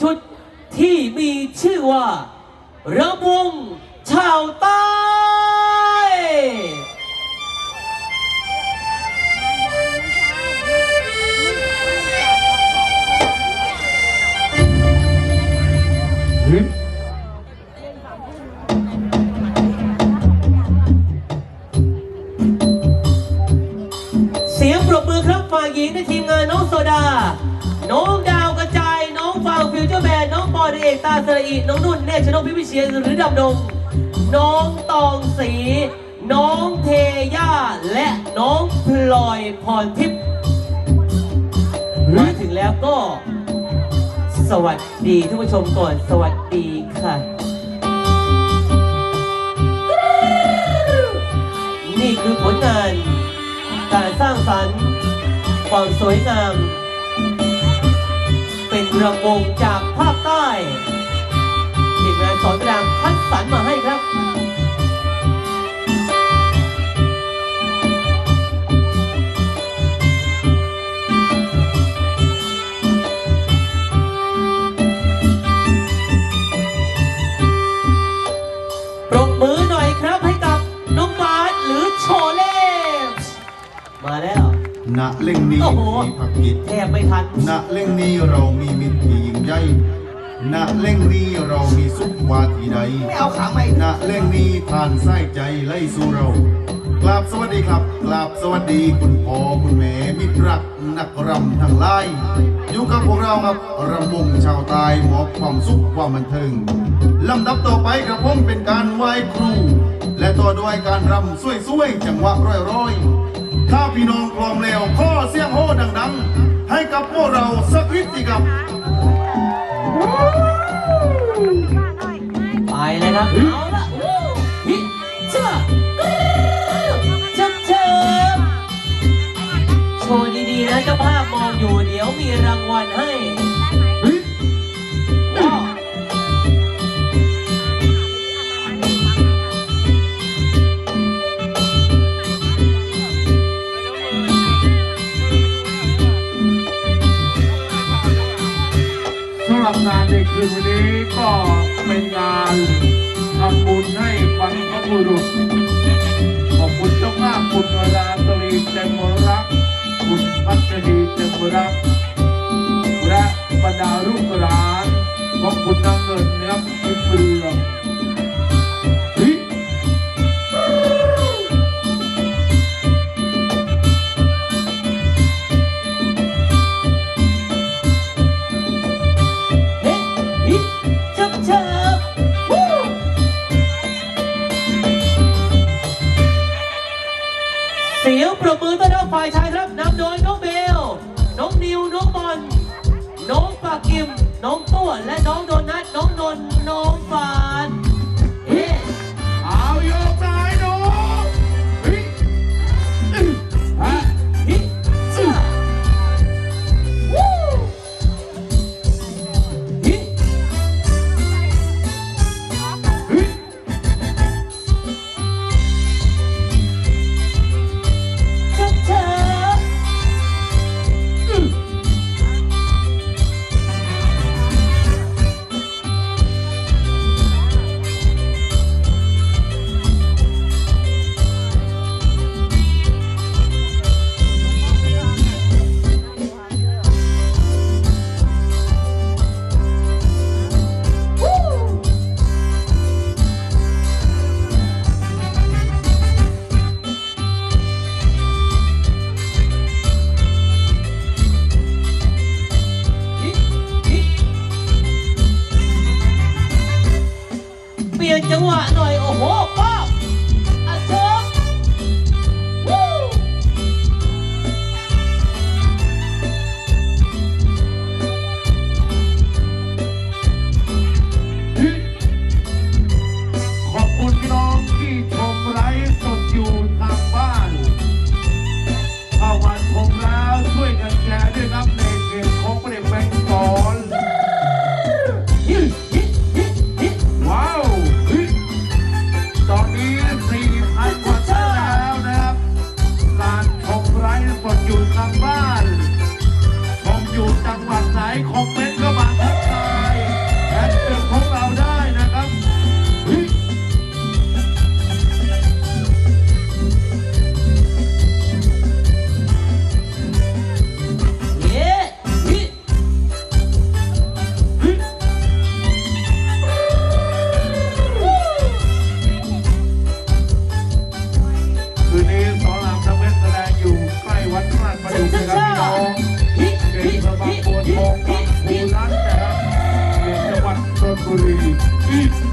ชุดที่มีชื่อว่า ระวงชาวใต้ เสียงปรบมือครับฝ่ายหญิงในทีมงานน้องโซดา น้อง นน้องเอกตาสระอีน้องนุ่นเนชนกพิพิเชียนหรือดำดง น้องตองสี น้องเทย่า และน้องพลอยพรทิพย์มาถึงแล้วก็ สวัสดีทุกผู้ชมก่อนสวัสดีค่ะ นี่คือผลงาน การสร้างสรรค์ความสวยงาม เป็นระวงจากภาค ใต้ทีมงานสอนรามคัดสรรมาให้ครับปรบมือหน่อยครับให้กับน้องบาสหรือโชเล่มาแล้ว ณเล่งนี้โอ้โหมีผักกิจแทบไม่ทัน ณเล่งนี้เรามีมิตรที่ยิ่งใหญ่ ณเล่งนี้เรามีสุขวาทีใดไม่เอาขาใหม่ณเล่งนี้ทานไส้ใจไล่สู่เรากราบสวัสดีครับกราบสวัสดีคุณพ่อคุณแม่มิตรรักนักรำทั้งหลายอยู่กับพวกเราครับรำวงชาวใตายมอบความสุขความบันเทิงลำดับต่อไปกับผมเป็นการไหว้ครู และต่อด้วยการรำสวยๆจังหวะร้อยๆถ้าพี่น้องพร้อมแล้วข้อเสียงโห่ดังๆ ให้กับพวกเรา ไปเอาละฮิจ้าจับเชิบโชว์ดีๆนะเจ้าภาพมองอยู่เดี๋ยวมีรางวัลให้ว้าวสำหรับงานในคืนวันนี้ก็ เป็นงานทำบุญให้บรรพบุรุษขอบคุณเจ้าภาพคุณราตรีเจมรัก คุณพัชรีเจมรัก และบรรดาลูกหลานขอบคุณนางเงินนะครับที่เปลือง กิม น้องตัวและน้องโดนัท น้องนนท์น้องฟาน eat.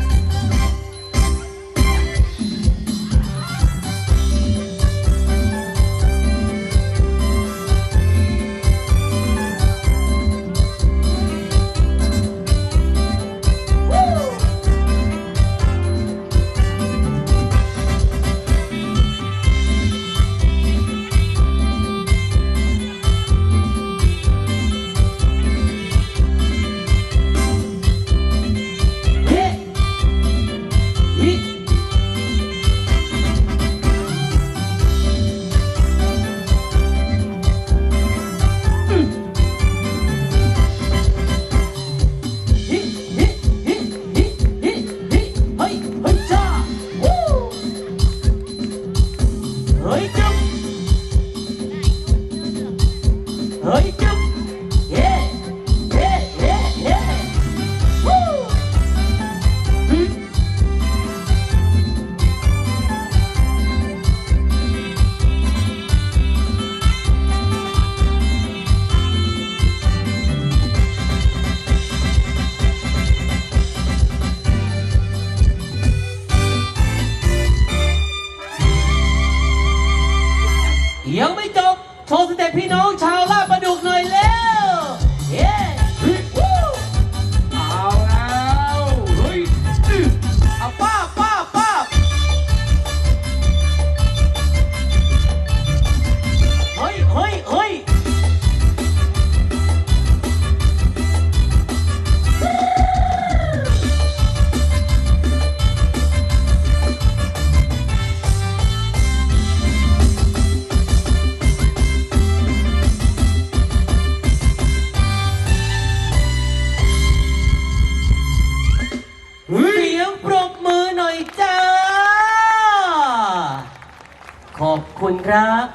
แต่พี่น้องชาวลา คุณครับ